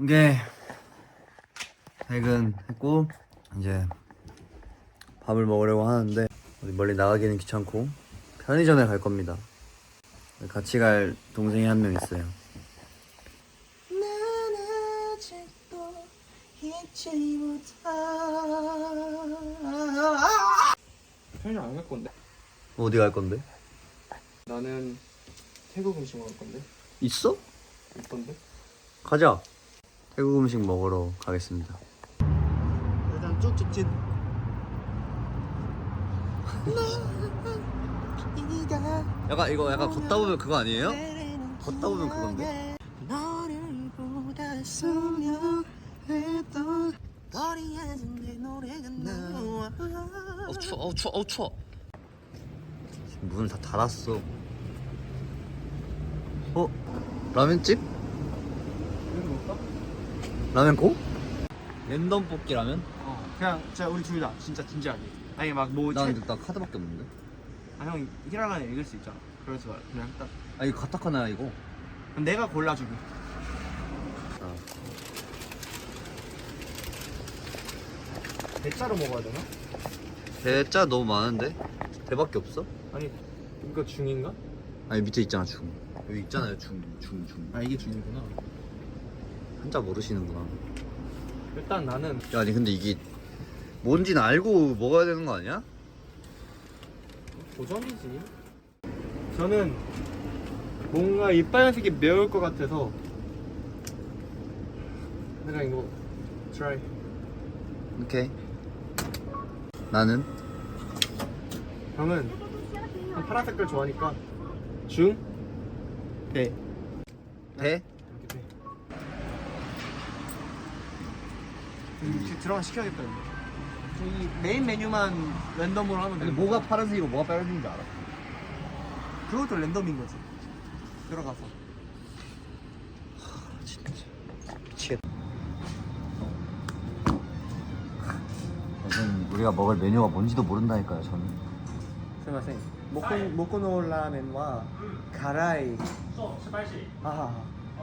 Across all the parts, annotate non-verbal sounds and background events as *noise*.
이게 퇴근했고 이제 밥을 먹으려고 하는데 어디 멀리 나가기는 귀찮고 편의점에 갈 겁니다. 같이 갈 동생이 한 명 있어요. 편의점 안 갈 건데 어디 갈 건데? 나는 태국 음식 먹을 건데 있어? 있던데 가자. 태국 음식 먹으러 가겠습니다. 일단 쭉 직진 약간 이거 약간 걷다 보면 그거 아니에요? 걷다 보면 그건데. 어 추워, 어 추워, 어 추워. 문을 다 닫았어. 어? 라면집? 라면 고? 랜덤 뽑기 라면? 어, 그냥 진짜 우리 둘 다 진짜 진지하게 아니 막뭐 나 근데 나 카드밖에 없는데. 아, 형 히라가나 읽을 수 있잖아 그래서 그냥 딱 아 이거 가타카나 이거. 그럼 내가 골라주기 아. 대짜로 먹어야 되나? 대짜 너무 많은데? 대밖에 없어? 아니 이거 중인가? 아니 밑에 있잖아 중. 여기 있잖아요 중, 중, 중. 아 이게 중이구나 한자 모르시는구나. 일단 나는 야 아니 근데 이게 뭔지는 알고 먹어야 되는 거 아니야? 도전이지 저는 뭔가 이 빨간색이 매울 것 같아서 그냥 이거 트라이 오케이. 나는 형은 한 파란 색깔 좋아하니까 중? 대 대? 이렇게 돼. 이렇게 음. 들어가 시켜야겠다 근데. 저기 메인 메뉴만 랜덤으로 하면 근데 뭐가 파란색이고 뭐가 빨간색인지 알아? 그것도 랜덤인 거지. 들어가서. 하, 진짜 미치겠다. 저는 우리가 먹을 메뉴가 뭔지도 모른다니까요. 저는. すみません。僕に僕のラーメンは辛い。そう、スパイシー。ああ。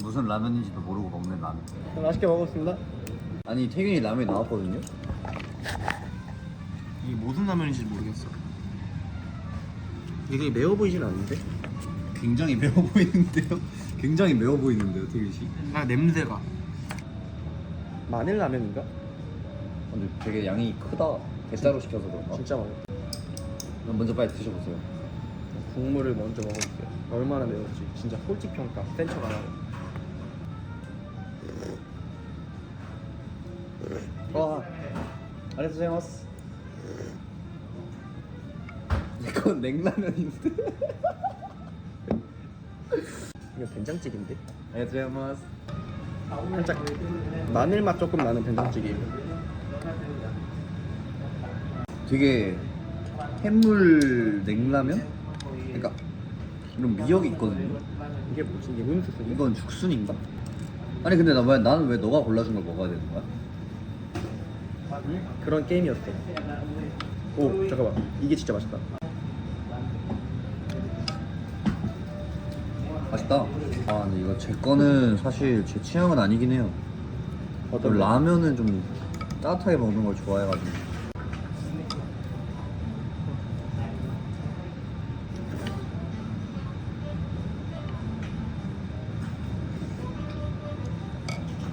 무슨 라면인지도 모르고 먹는 라면. 맛있게 먹었습니다 아니 태균이 라면이 나왔거든요. 이게 무슨 라면인지 모르겠어 이게 매워 보이진 않는데? 굉장히 *laughs* 매워 보이는데요. 굉장히 매워 보이는데요, 태균 씨. 아 냄새가 마늘 라면인가? 근데 되게 양이 크다. 대짜로 시켜서 그런가? 진짜 맛있다 그럼 먼저 빨리 드셔보세요. 국물을 먼저 먹어볼게요 얼마나 매운지 진짜 솔직 평가 센척 안 하고 와 아리가토자이마스. 이건 냉라면인데. 이거 된장찌개인데? 아리가토자이마스. 살짝 마늘 맛 조금 나는 된장찌개 되게 해물 냉라면? 그러니까 이런 미역이 있거든요. 이게 뭐지? 이게 무슨? 이건 죽순인가? 아니 근데 나 왜 나는 왜 너가 골라준 걸 먹어야 되는 거야? 그런 게임이었어 오 잠깐만 이게 진짜 맛있다 맛있다. 아 근데 이거 제 거는 사실 제 취향은 아니긴 해요. 어떤 저 라면은 좀 따뜻하게 먹는 걸 좋아해가지고.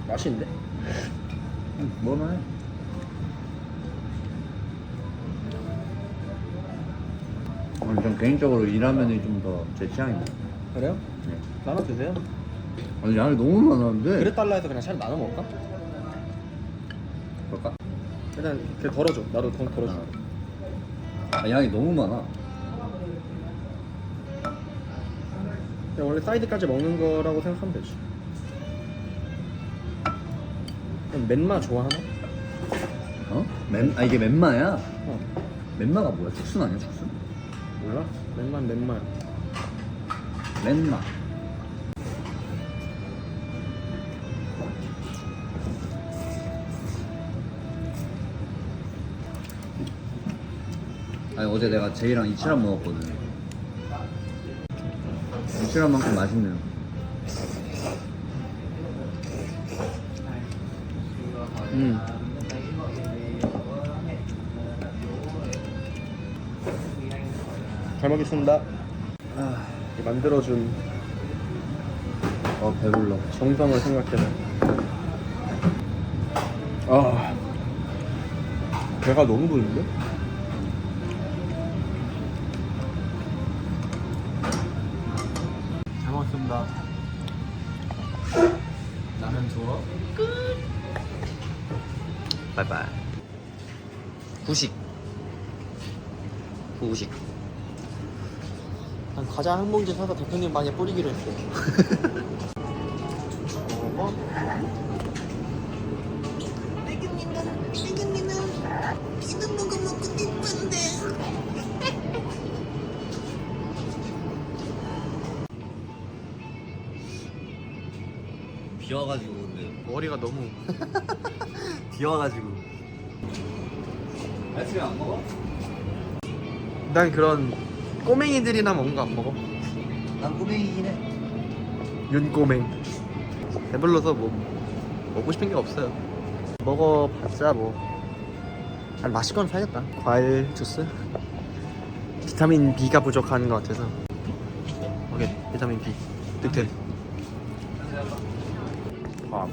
맛있는데? 어, 전 개인적으로 이 라면이 좀 더 제 취향입니다. 그래요? 네. 나눠 드세요 아니 양이 너무 많았는데. 그릇 달라 해서 그냥 잘 나눠 먹을까? 그럴까? 일단 그 덜어줘 나도 더 덜어줘 아, 양이 너무 많아. 그냥 원래 사이드까지 먹는 거라고 생각하면 되지 맨마 좋아하나? 어? 맨, 아 이게 맨마야? 어 맨마가 뭐야? 축순 아니야 축순? 몰라? 맨마 맨마 맨마 아니 어제 내가 제이랑 이치란 먹었거든 이치란 만큼 맛있네요 음. 잘 먹겠습니다. 아, 이 만들어준 어 배불러 정성을 생각해서. 아, 배가 너무 부른데? 잘 먹었습니다. 라면 주워. 바이바이 후식 후식 난 과자 한 봉지 사서 대표님 방에 뿌리기로 했어. 어? 지금이는 지금이는 *laughs* 비듬 먹어 먹고 싶은데 비 와가지고 근데 머리가 너무 *laughs* 비 와가지고 아이스크림 안 먹어? 난 그런 꼬맹이들이나 먹는 거 안 먹어. 난 꼬맹이긴 해 윤꼬맹. 배불러서 뭐 먹고 싶은 게 없어요. 먹어봤자 뭐. 난 맛있건 사야겠다. 과일 주스. 비타민 B가 부족한 것 같아서. 오케이, 비타민 B. 득템. 밥.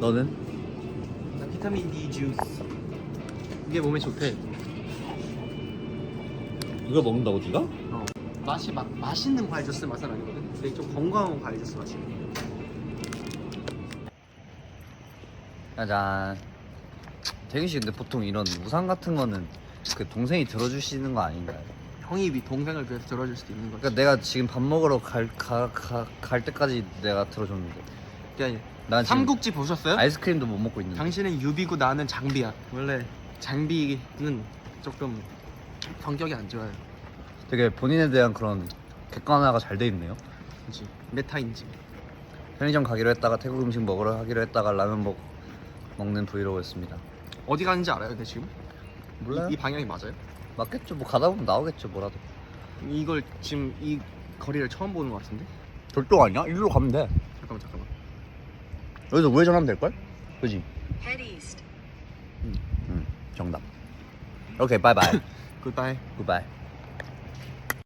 너는? 난 비타민 D 주스. 이게 몸에 좋대. 이거 먹는다고 네가? 어. 맛이 막 맛있는 과일 주스 맛은 아니거든. 근데 좀 건강한 과일 주스 맛이야. 짜잔 태균 씨 근데 보통 이런 우산 같은 거는 그 동생이 들어주시는 거 아닌가요? 형이 미 동생을 위해서 들어줄 수도 있는 거지. 그러니까 내가 지금 밥 먹으러 갈, 가, 가, 갈 때까지 내가 들어줬는데 그게 아니. 난 지금 삼국지 보셨어요? 아이스크림도 못 먹고 있는데 당신은 유비고 나는 장비야. 원래 장비는 조금 성격이 안 좋아요. 되게 본인에 대한 그런 객관화가 잘 돼 있네요 그렇지. 메타 인지. 편의점 가기로 했다가 태국 음식 먹으러 하기로 했다가 라면 먹, 먹는 브이로그였습니다 어디 가는지 알아요, 근데 지금? 몰라요? 이, 이 방향이 맞아요? 맞겠죠 뭐 가다 보면 나오겠죠 뭐라도 이걸 지금 이 거리를 처음 보는 것 같은데? 절도 아니야? 일로 가면 돼 잠깐만 잠깐만. 여기서 우회전하면 될 걸? 그지? Head east. 응 정답 오케이 바이바이 *laughs* 굿바이. 굿바이